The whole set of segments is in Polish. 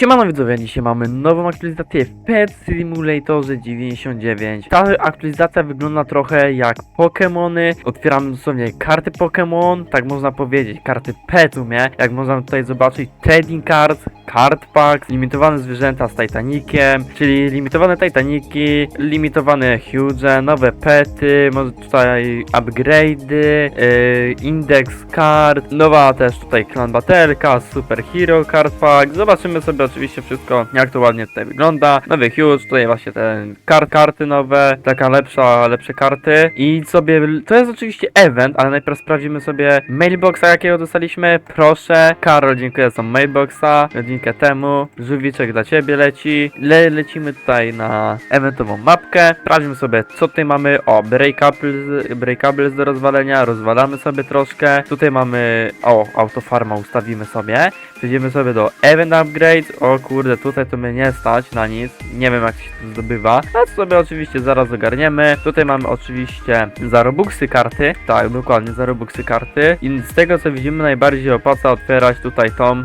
Siemano widzowie, dzisiaj mamy nową aktualizację w Pet Simulatorze 99. Ta aktualizacja wygląda trochę jak Pokémony. Otwieramy dosłownie karty Pokémon, tak można powiedzieć, karty Petu? Jak można tutaj zobaczyć, trading cards, card packs, limitowane zwierzęta z Titanikiem, czyli limitowane Titaniki, limitowane Huge, nowe pety, może tutaj upgrade'y, yy, index card, nowa też tutaj clan baterka, super hero card pack, zobaczymy sobie oczywiście wszystko, jak to ładnie tutaj wygląda, nowy huge, tutaj właśnie te kart, karty nowe, taka lepsza, lepsze karty. I sobie, to jest oczywiście event, ale najpierw sprawdzimy sobie mailboxa, jakiego dostaliśmy, proszę, Karol, dziękuję za mailboxa, godzinkę temu, żółwiczek dla ciebie leci, Le, lecimy tutaj na eventową mapkę, sprawdzimy sobie, co tutaj mamy, o, breakables, breakables do rozwalenia, rozwalamy sobie troszkę, tutaj mamy, o, autofarma ustawimy sobie, przejdziemy sobie do event upgrade, o kurde, tutaj to mnie nie stać na nic, nie wiem jak się to zdobywa, a sobie oczywiście zaraz ogarniemy, tutaj mamy oczywiście za robuxy karty, tak, dokładnie, za robuxy karty. I z tego co widzimy najbardziej opłaca otwierać tutaj tą yy,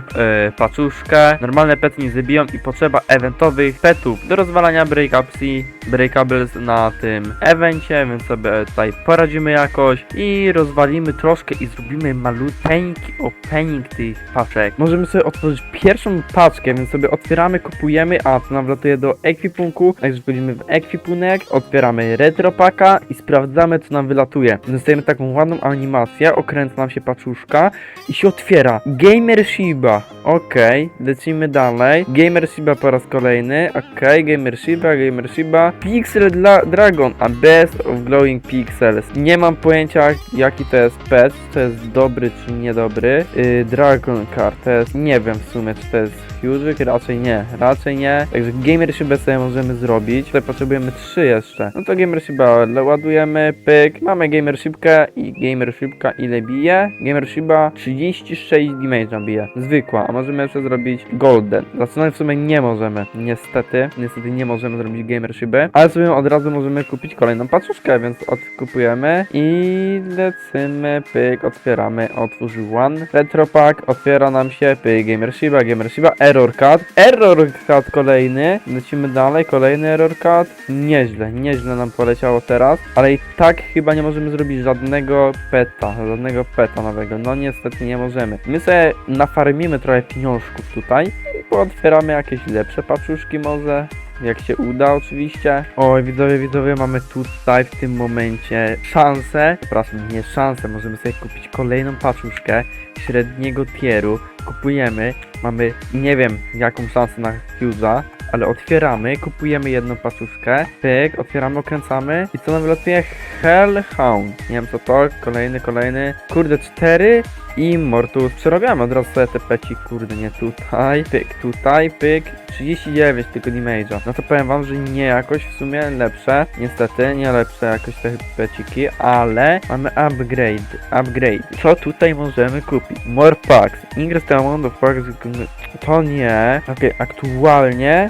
paczuszkę, normalne pety nie zabiją i potrzeba eventowych petów do rozwalania breakups i breakables na tym evencie, więc sobie tutaj poradzimy jakoś i rozwalimy troszkę i zrobimy maluteńki opening tych paczek. Możemy sobie otworzyć pierwszą paczkę, więc sobie otwieramy, kupujemy, a to nam wlatuje do ekwipunku, także wchodzimy w ekwipunek, otwieramy retropaka i sprawdzamy co nam wylatuje. Dostajemy taką ładną animację, okręca nam się paczuszka i się otwiera. Gamer Shiba, okej, lecimy dalej. Gamer Shiba po raz kolejny, okej, Gamer Shiba, Gamer Shiba. Pixel dla Dragon, a Best of Glowing Pixels. Nie mam pojęcia jaki to jest pet, czy to jest dobry czy niedobry. Yy, Dragon Card, to jest, nie wiem w sumie czy to jest Huge, raczej nie, raczej nie. Także Gamer Shiba sobie możemy zrobić. Tutaj potrzebujemy trzy jeszcze. No to Gamer Shiba ładujemy, pyk. Mamy Gamer Shibkę i Gamer Shibka ile bije? Gamer Shiba 36 damage bije. Zwykła, a możemy jeszcze zrobić Golden. Zaczynać w sumie nie możemy. Niestety, niestety nie możemy zrobić Gamer Shiby. Ale sobie od razu możemy kupić kolejną paczuszkę, więc odkupujemy i lecimy, pyk, otwieramy, otwórz one. Retro Pack, otwiera nam się, pyk, Gamer Shiba, Gamer Error Card. Error Card kolejny. Lecimy dalej, kolejny Error Card. Nieźle, nieźle nam poleciało teraz, ale i tak chyba nie możemy zrobić żadnego peta, żadnego peta nowego. No niestety nie możemy. My sobie nafarmimy trochę pieniążków tutaj i pootwieramy jakieś lepsze paczuszki może. Jak się uda oczywiście. Oj, widzowie, widzowie, mamy tutaj w tym momencie szansę, przepraszam, nie szansę, możemy sobie kupić kolejną paczuszkę średniego tieru. Kupujemy, mamy nie wiem jaką szansę na Hughes'a, ale otwieramy, kupujemy jedną paczuszkę, pyk, otwieramy, okręcamy i co nam wylatuje? Hellhound. Nie wiem co to, kolejny, kolejny, kurde, cztery i Mortus. Przerabiamy od razu sobie te peci, kurde, nie tutaj, pyk, tutaj, pyk, 39 tylko damage'a. No to powiem wam, że nie jakoś w sumie lepsze, niestety, nie lepsze jakoś te peciki, ale mamy upgrade, upgrade. Co tutaj możemy kupić? More packs, increase the amount of packs, to nie, okej, aktualnie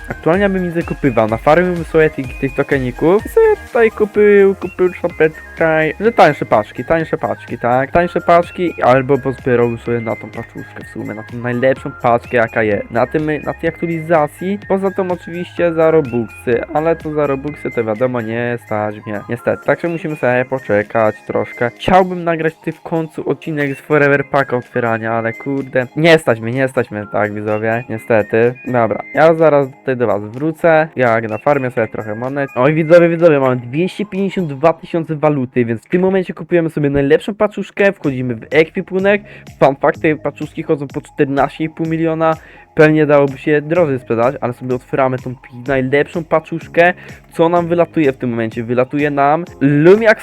Aktualnie bym nie zakupywał, nafarmiłbym sobie tych, tych tokeników i sobie tutaj kupił, kupił tutaj, że tańsze paczki, tańsze paczki, tak, tańsze paczki, albo pozbierał sobie na tą paczuszkę w sumie, na tą najlepszą paczkę jaka jest, na tym, na tej aktualizacji, poza tym oczywiście za robuxy, ale to za robuxy to wiadomo nie stać mnie, niestety, także musimy sobie poczekać troszkę, chciałbym nagrać ty w końcu odcinek z Forever Packa otwierania, ale kurde, nie stać mnie, nie stać mnie, tak widzowie, niestety, dobra, ja zaraz tutaj do was wrócę, jak na farmie sobie trochę monet. Oj widzowie, widzowie, mamy 252 tysiące waluty, więc w tym momencie kupujemy sobie najlepszą paczuszkę, wchodzimy w ekwipunek, fun fact, te paczuszki chodzą po 14,5 miliona, pewnie dałoby się drożej sprzedać, ale sobie otwieramy tą najlepszą paczuszkę, co nam wylatuje w tym momencie? Wylatuje nam Lumiak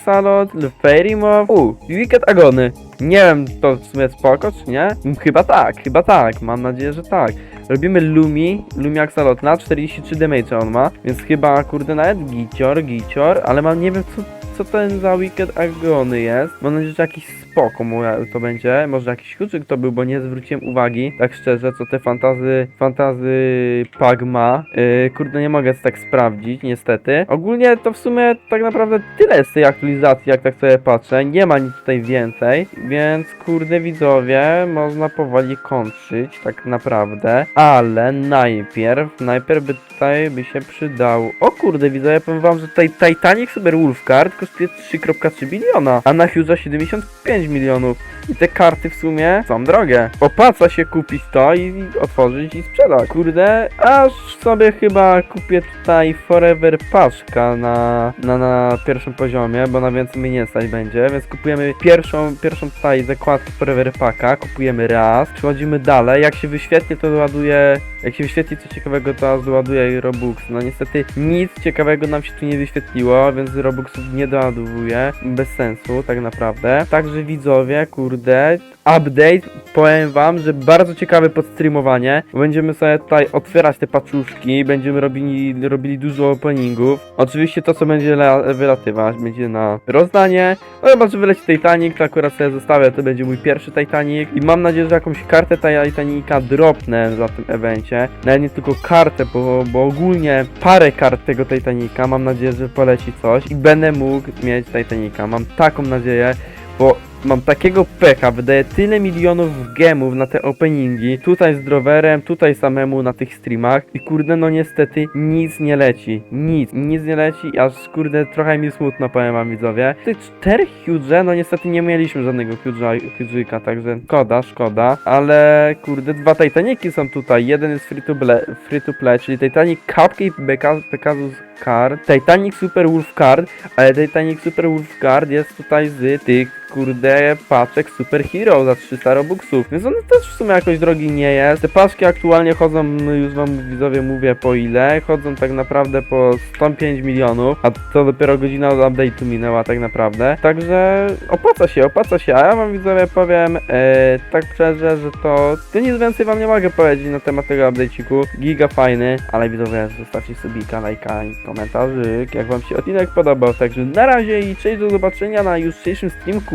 Salad, Fairy Moth, u, Wicked Agony. Nie wiem, to w sumie spoko, czy nie? Mm, Chyba tak, chyba tak, mam nadzieję, że tak. Robimy Lumi, Lumi Axolotl na 43 damage on ma, więc chyba kurde nawet gicior, gicior, ale mam nie wiem co, co ten za weekend agony jest. Mam nadzieję, że jakiś spoko to będzie. Może jakiś kluczyk to był, bo nie zwróciłem uwagi. Tak szczerze, co te fantazy, fantazy pag ma. Yy, kurde, nie mogę tak sprawdzić, niestety. Ogólnie to w sumie tak naprawdę tyle z tej aktualizacji, jak tak sobie patrzę. Nie ma nic tutaj więcej, więc kurde widzowie, można powoli kończyć tak naprawdę. Ale najpierw, najpierw by tutaj by się przydało. O kurde, widzowie, powiem wam, że tutaj Titanic Super Wolfcard kosztuje 3,3 biliona, a na Hughes'a 75 milionów. I te karty w sumie są drogie. Opłaca się kupić to i otworzyć i sprzedać. Kurde, aż sobie chyba kupię tutaj Forever Paszka na, na, na pierwszym poziomie, bo na więcej mnie nie stać będzie, więc kupujemy pierwszą, pierwszą tutaj zakładkę Forever Paka, kupujemy raz, przechodzimy dalej, jak się wyświetli to doładuje, jak się wyświetli coś ciekawego to doładuje Robux. No niestety nic ciekawego nam się tu nie wyświetliło, więc Robuxów nie doładowuje, bez sensu tak naprawdę. Także widzowie, kurde, update, powiem wam, że bardzo ciekawe podstreamowanie. Będziemy sobie tutaj otwierać te paczuszki, będziemy robili, robili dużo openingów. Oczywiście to, co będzie la- wylatywać, będzie na rozdanie. No chyba, że wyleci Titanic, to akurat sobie zostawię, to będzie mój pierwszy Titanic. I mam nadzieję, że jakąś kartę Titanica dropnę za tym evencie. Nawet nie tylko kartę, bo, bo ogólnie parę kart tego Titanica. Mam nadzieję, że poleci coś i będę mógł mieć Titanica. Mam taką nadzieję, bo mam takiego pecha, wydaję tyle milionów gemów na te openingi, tutaj z drowerem, tutaj samemu na tych streamach i kurde no niestety nic nie leci, nic, nic nie leci, aż kurde trochę mi smutno powiem wam widzowie. Tych czterech huge, no niestety nie mieliśmy żadnego huge'ika, także szkoda, szkoda, ale kurde dwa Titaniki są tutaj, jeden jest free to, ble, free to play, czyli Titanic Cupcake Pegasus Card, Titanic Super Wolf Card, ale Titanic Super Wolf Card jest tutaj z tych kurde paczek Super Hero za 300 robuxów, więc on też w sumie jakoś drogi nie jest. Te paczki aktualnie chodzą, no już wam widzowie mówię po ile, chodzą tak naprawdę po 105 milionów, a to dopiero godzina od update'u minęła tak naprawdę, także opłaca się, opłaca się, a ja wam widzowie powiem e, tak szczerze, że to, to nic więcej wam nie mogę powiedzieć na temat tego update'iku, giga fajny, ale widzowie zostawcie subika, lajka i komentarzyk, jak wam się odcinek podobał, także na razie i cześć, do zobaczenia na jutrzejszym streamku.